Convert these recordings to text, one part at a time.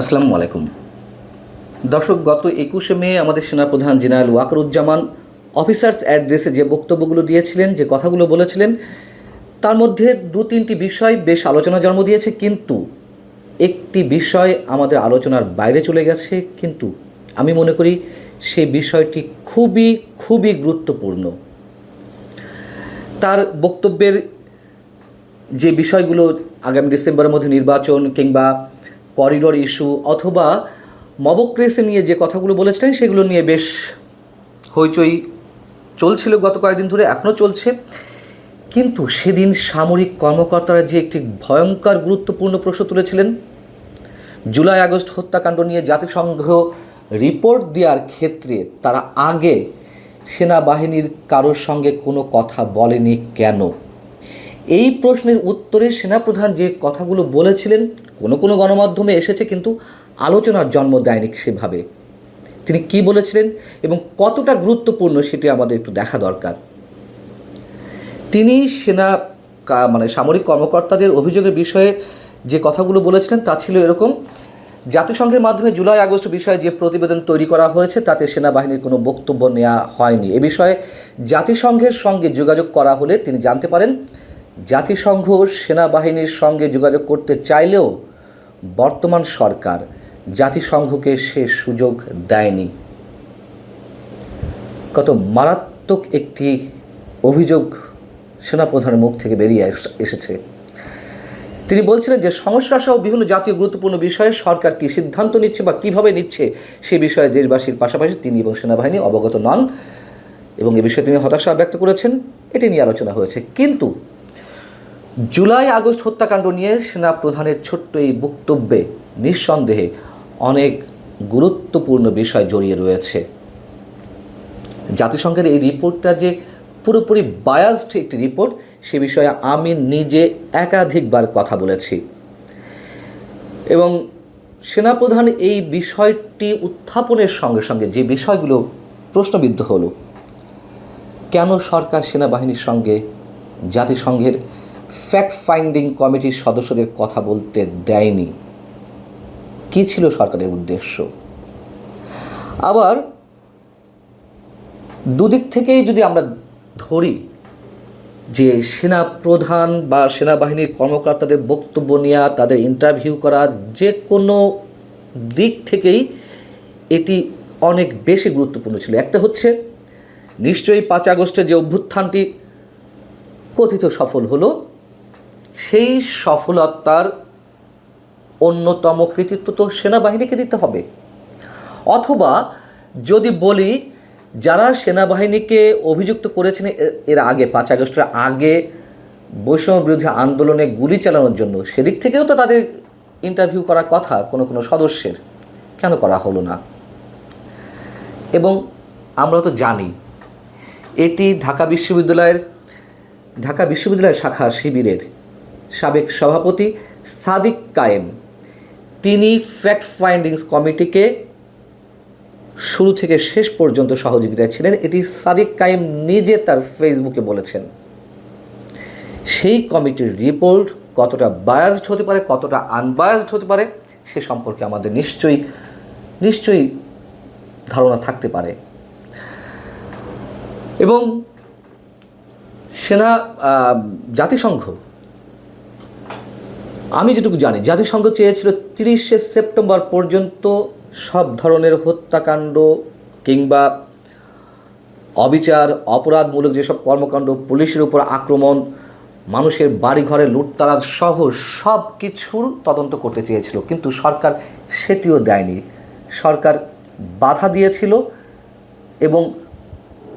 আসসালামু আলাইকুম। দর্শক, গত একুশে মে আমাদের সেনাপ্রধান জেনারেল ওয়াকারুজ্জামান অফিসার্স অ্যাড্রেসে যে বক্তব্যগুলো দিয়েছিলেন, যে কথাগুলো বলেছিলেন, তার মধ্যে দু তিনটি বিষয় বেশ আলোচনা জন্ম দিয়েছে, কিন্তু একটি বিষয় আমাদের আলোচনার বাইরে চলে গেছে, কিন্তু আমি মনে করি সে বিষয়টি খুবই খুবই গুরুত্বপূর্ণ। তার বক্তব্যের যে বিষয়গুলো আগামী ডিসেম্বরের মধ্যে নির্বাচন কিংবা করিডোর ইস্যু অথবা মবক্রেসি নিয়ে যে কথাগুলো বলেছিলেন, সেগুলো নিয়ে বেশ হইচই চলছিল গত কয়েকদিন ধরে এখনও চলছে। কিন্তু সেদিন সামরিক কর্মকর্তারা যে একটি ভয়ঙ্কর গুরুত্বপূর্ণ প্রশ্ন তুলেছিলেন, জুলাই আগস্ট হত্যাকাণ্ড নিয়ে জাতিসংঘ রিপোর্ট দেওয়ার ক্ষেত্রে তারা আগে সেনাবাহিনীর কারোর সঙ্গে কোনো কথা বলেনি কেন? এই প্রশ্নের উত্তরে সেনাপ্রধান যে কথাগুলো বলেছিলেন, কোনো কোনো গণমাধ্যমে এসেছে কিন্তু আলোচনার জন্ম দেয়নি সেভাবে। তিনি কি বলেছিলেন এবং কতটা গুরুত্বপূর্ণ সেটি আমাদের একটু দেখা দরকার। তিনি সেনা মানে সামরিক কর্মকর্তাদের অভিযোগের বিষয়ে যে কথাগুলো বলেছিলেন তা ছিল এরকম, জাতিসংঘের মাধ্যমে জুলাই আগস্ট বিষয়ে যে প্রতিবেদন তৈরি করা হয়েছে, তাতে সেনাবাহিনীর কোনো বক্তব্য নেওয়া হয়নি। এ বিষয়ে জাতিসংঘের সঙ্গে যোগাযোগ করা হলে তিনি জানতে পারেন জাতিসংঘ সেনাবাহিনীর সঙ্গে যোগাযোগ করতে চাইলেও বর্তমান সরকার জাতিসংঘকে সে সুযোগ দেয়নি। কত মারাত্মক একটি অভিযোগ সেনাপ্রধানের মুখ থেকে বেরিয়ে এসেছে। তিনি বলছিলেন যে সংস্কার সহ বিভিন্ন জাতীয় গুরুত্বপূর্ণ বিষয়ে সরকার কী সিদ্ধান্ত নিচ্ছে বা কীভাবে নিচ্ছে সে বিষয়ে দেশবাসীর পাশাপাশি তিনি এবং সেনাবাহিনী অবগত নন এবং এ বিষয়ে তিনি হতাশা ব্যক্ত করেছেন। এটি নিয়ে আলোচনা হয়েছে। কিন্তু জুলাই আগস্ট হত্যাকাণ্ড নিয়ে সেনা প্রধানের ছোট্ট এই বক্তব্যে নিঃসন্দেহে অনেক গুরুত্বপূর্ণ বিষয় জড়িয়ে রয়েছে। জাতিসংঘের এই রিপোর্টটা যে পুরোপুরি বায়াসড একটি রিপোর্ট, সে বিষয়ে আমি নিজে একাধিকবার কথা বলেছি। এবং সেনাপ্রধান এই বিষয়টি উত্থাপনের সঙ্গে সঙ্গে যে বিষয়গুলো প্রশ্নবিদ্ধ হলো, কেন সরকার সেনাবাহিনীর সঙ্গে জাতিসংঘের ফ্যাক্ট ফাইন্ডিং কমিটির সদস্যদের কথা বলতে দেয়নি। কী ছিল সরকারের উদ্দেশ্য? আবার দুদিক থেকেই যদি আমরা ধরি যে সেনা প্রধান বা সেনাবাহিনীর কর্মকর্তাদের বক্তব্য নেওয়া তাদের ইন্টারভিউ করা, যে কোনো দিক থেকেই এটি অনেক বেশি গুরুত্বপূর্ণ ছিল। একটা হচ্ছে, নিশ্চয়ই পাঁচ আগস্টের যে অভ্যুত্থানটি কথিত সফল হলো সেই সফলতার অন্যতম কৃতিত্ব তো সেনাবাহিনীকে দিতে হবে। অথবা যদি বলি, যারা সেনাবাহিনীকে অভিযুক্ত করেছেন এর- আগে, পাঁচ আগস্টের আগে বৈষম্য বিরোধী আন্দোলনে গুলি চালানোর জন্য, সেদিক থেকেও তো তাদের ইন্টারভিউ করার কথা কোনো কোনো সদস্যের। কেন করা হলো না? এবং আমরা তো জানি, এটি ঢাকা বিশ্ববিদ্যালয়ের, ঢাকা বিশ্ববিদ্যালয় শাখা শিবিরের সাবেক সভাপতি সাদিক কায়েম। তিনি ফ্যাক্ট ফাইন্ডিংস কমিটিকে শুরু থেকে শেষ পর্যন্ত সহযোগিতায় ছিলেন। এটি সাদিক কায়েম নিজে তার ফেসবুকে বলেছেন। সেই কমিটির রিপোর্ট কতটা বায়াসড হতে পারে, কতটা আনবায়াসড হতে পারে, সে সম্পর্কে আমাদের নিশ্চয়ই নিশ্চয়ই ধারণা থাকতে পারে। এবং সেনা জাতিসংঘ আমি যেটুকু জানি, জাতিসংঘ চেয়েছিল তিরিশে সেপ্টেম্বর পর্যন্ত সব ধরনের হত্যাকাণ্ড কিংবা অবিচার, অপরাধমূলক যেসব কর্মকাণ্ড, পুলিশের উপর আক্রমণ, মানুষের বাড়িঘরে লুটতারাজ সহ সব কিছুর তদন্ত করতে চেয়েছিল। কিন্তু সরকার সেটিও দেয়নি। সরকার বাধা দিয়েছিল এবং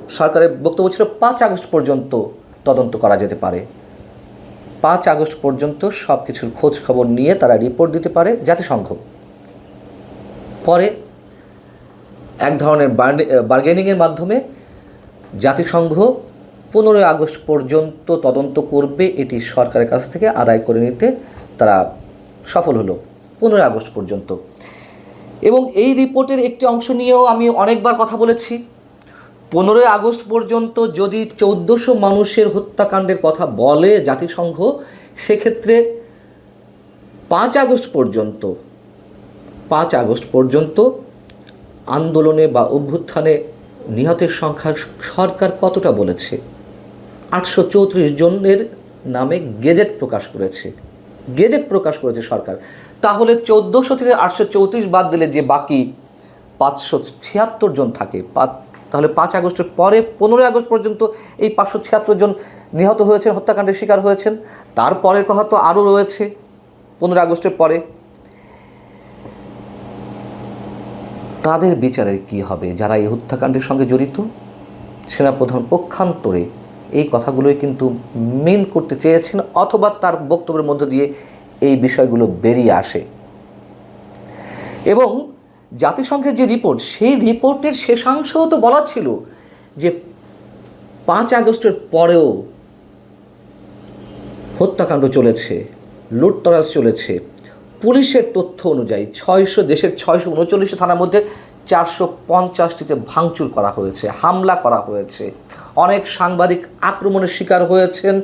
সরকারের বক্তব্য ছিল, পাঁচ আগস্ট পর্যন্ত তদন্ত করা যেতে পারে। পাঁচ আগস্ট পর্যন্ত সব কিছুর খোঁজ খবর নিয়ে তারা রিপোর্ট দিতে পারে জাতিসংঘ। পরে এক ধরনের বার্গেনিংয়ের মাধ্যমে জাতিসংঘ পনেরোই আগস্ট পর্যন্ত তদন্ত করবে, এটি সরকারের কাছ থেকে আদায় করে নিতে তারা সফল হলো পনেরোই আগস্ট পর্যন্ত। এবং এই রিপোর্টের একটি অংশ নিয়েও আমি অনেকবার কথা বলেছি। পনেরোই আগস্ট পর্যন্ত যদি চৌদ্দশো মানুষের হত্যাকাণ্ডের কথা বলে জাতিসংঘ, সেক্ষেত্রে পাঁচ আগস্ট পর্যন্ত, পাঁচ আগস্ট পর্যন্ত আন্দোলনে বা অভ্যুত্থানে নিহতের সংখ্যা সরকার কতটা বলেছে? আটশো চৌত্রিশ জনের নামে গেজেট প্রকাশ করেছে। গেজেট প্রকাশ করেছে সরকার। তাহলে চোদ্দোশো থেকে আটশো চৌত্রিশ বাদ দিলে যে বাকি পাঁচশো ছিয়াত্তর জন থাকে তাহলে পাঁচ আগস্টের পরে পনেরোই আগস্ট পর্যন্ত এই পাঁচশো ছিয়াত্তর জন নিহত হয়েছেন, হত্যাকাণ্ডের শিকার হয়েছেন। তারপরের কথা তো আরও রয়েছে পনেরোই আগস্টের পরে। তাদের বিচারের কি হবে? যারা এই হত্যাকাণ্ডের সঙ্গে জড়িত, সেনাপ্রধান পক্ষান্তরে এই কথাগুলোই কিন্তু মেন করতে চেয়েছেন অথবা তার বক্তব্যের মধ্য দিয়ে এই বিষয়গুলো বেরিয়ে আসে। এবং জাতিসংঘের যে রিপোর্ট, সেই রিপোর্টের শেষাংশও তো বলা ছিল যে পাঁচ আগস্টের পরেও হত্যাকাণ্ড চলেছে, লুটতরাজ চলেছে। পুলিশের তথ্য অনুযায়ী ছয়শো, দেশের ছয়শো উনচল্লিশ থানার মধ্যে চারশো পঞ্চাশটিতে ভাঙচুর করা হয়েছে, হামলা করা হয়েছে। অনেক সাংবাদিক আক্রমণের শিকার হয়েছেন।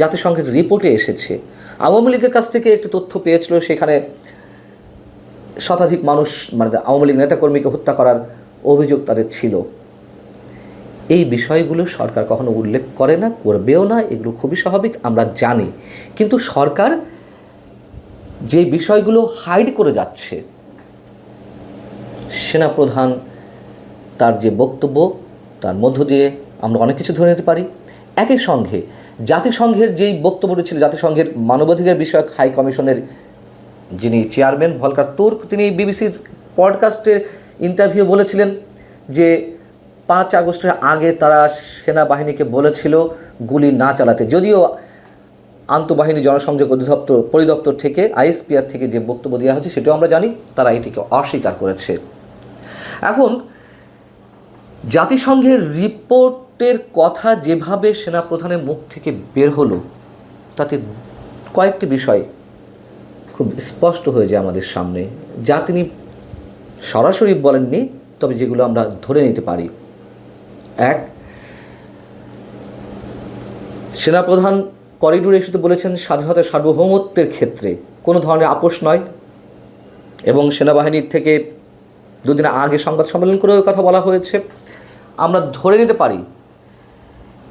জাতিসংঘের রিপোর্টে এসেছে। আওয়ামী লীগের কাছ থেকে একটি তথ্য পেয়েছিল, সেখানে শতাধিক মানুষ মানে আওয়ামী লীগ নেতাকর্মীকে হত্যা করার অভিযোগ তাদের ছিল। এই বিষয়গুলো সরকার কখনো উল্লেখ করে না, করবেও না, এগুলো খুবই স্বাভাবিক, আমরা জানি। কিন্তু সরকার যে বিষয়গুলো হাইড করে যাচ্ছে, সেনাপ্রধান তার যে বক্তব্য, তার মধ্য দিয়ে আমরা অনেক কিছু ধরে নিতে পারি। একই সঙ্গে জাতিসংঘের যেই বক্তব্যটি ছিল, জাতিসংঘের মানবাধিকার বিষয়ক হাই কমিশনের যিনি চেয়ারম্যান, ভলকার তুর্ক, তিনি বিবিসির পডকাস্টে ইন্টারভিউ বলেছিলেন যে পাঁচ আগস্টের আগে তারা সেনাবাহিনীকে বলেছিল গুলি না চালাতে। যদিও আন্তঃবাহিনী জনসংযোগ অধিদপ্তর, পরিদপ্তর থেকে, আইএসপিআর থেকে যে বক্তব্য দেওয়া হয়েছে সেটাও আমরা জানি, তারা এটিকে অস্বীকার করেছে। এখন জাতিসংঘের রিপোর্টের কথা যেভাবে সেনাপ্রধানের মুখ থেকে বের হলো, তাতে কয়েকটি বিষয় খুব স্পষ্ট হয়ে যায় আমাদের সামনে। যা তিনি সরাসরি বলেননি, তবে যেগুলো আমরা ধরে নিতে পারি। এক, সেনাপ্রধান করিডোরে এসে বলেছেন, স্বাধীনতা সার্বভৌমত্বের ক্ষেত্রে কোনো ধরনের আপোষ নয় এবং সেনাবাহিনীর থেকে দুদিন আগে সংবাদ সম্মেলন করেও কথা বলা হয়েছে। আমরা ধরে নিতে পারি,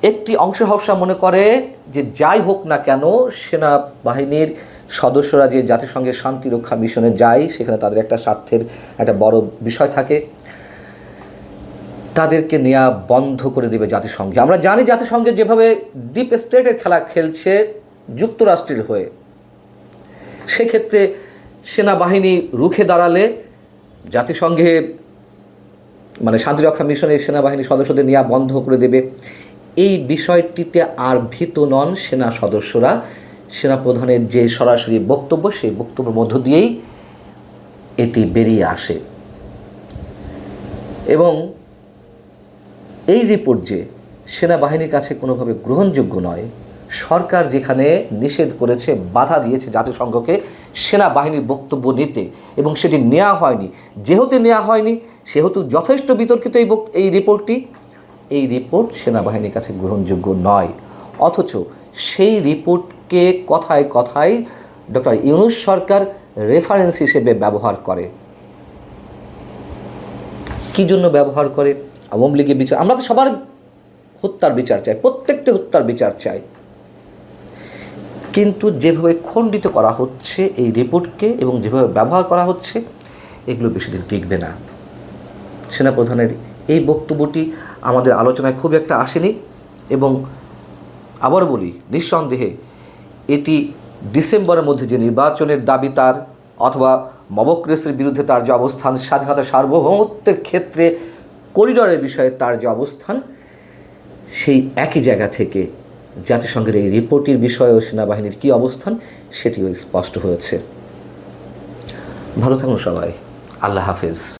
একটি অংশ হর্ষা মনে করে যে যাই হোক না কেন, সেনাবাহিনীর সদস্যরা যে জাতিসংঘের শান্তি রক্ষা মিশনে যায়, সেখানে তাদের একটা স্বার্থের একটা বড় বিষয় থাকে। তাদেরকে নেওয়া বন্ধ করে দেবে জাতিসংঘে। আমরা জানি জাতিসংঘে যেভাবে ডিপ স্টেটের খেলা খেলছে যুক্তরাষ্ট্রের হয়ে। সেক্ষেত্রে সেনাবাহিনী রুখে দাঁড়ালে জাতিসংঘে মানে শান্তিরক্ষা মিশনের সেনাবাহিনী সদস্যদের নেওয়া বন্ধ করে দেবে। এই বিষয়টিতে আর ভীত নন সেনা সদস্যরা। সেনাপ্রধানের যে সরাসরি বক্তব্য, সেই বক্তব্যের মধ্য দিয়েই এটি বেরিয়ে আসে। এবং এই রিপোর্ট যে সেনাবাহিনীর কাছে কোনোভাবে গ্রহণযোগ্য নয়, সরকার যেখানে নিষেধ করেছে, বাধা দিয়েছে জাতিসংঘকে সেনাবাহিনীর বক্তব্য নিতে, এবং সেটি নেওয়া হয়নি। যেহেতু নেওয়া হয়নি, সেহেতু যথেষ্ট বিতর্কিত এই এই রিপোর্টটি, এই রিপোর্ট সেনাবাহিনীর কাছে গ্রহণযোগ্য নয়। অথচ সেই রিপোর্টকে কথায় কথায় ডক্টর ইউনুস সরকার রেফারেন্স হিসেবে ব্যবহার করে। কি জন্য ব্যবহার করে? আওয়ামী লীগের বিচার আমরা তো সবার হত্যার বিচার চাই, প্রত্যেকটি হত্যার বিচার চাই। কিন্তু যেভাবে খণ্ডিত করা হচ্ছে এই রিপোর্টকে এবং যেভাবে ব্যবহার করা হচ্ছে, এগুলো বেশি দিন টিকবে না। সেনাপ্রধানের এই বক্তব্যটি আমাদের আলোচনায় খুব একটা আসেনি এবং আবার বলি, নিঃসন্দেহে এটি ডিসেম্বরের মধ্যে যে নির্বাচনের দাবি তার, অথবা মবক্রেসের বিরুদ্ধে তার যে অবস্থান, স্বাধীনতা সার্বভৌমত্বের ক্ষেত্রে করিডরের বিষয়ে তার যে অবস্থান, সেই একই জায়গা থেকে জাতিসংঘের এই রিপোর্টের বিষয়ে ও সেনাবাহিনীর কী অবস্থান, সেটিও স্পষ্ট হয়েছে। ভালো থাকুন সবাই। আল্লাহ হাফেজ।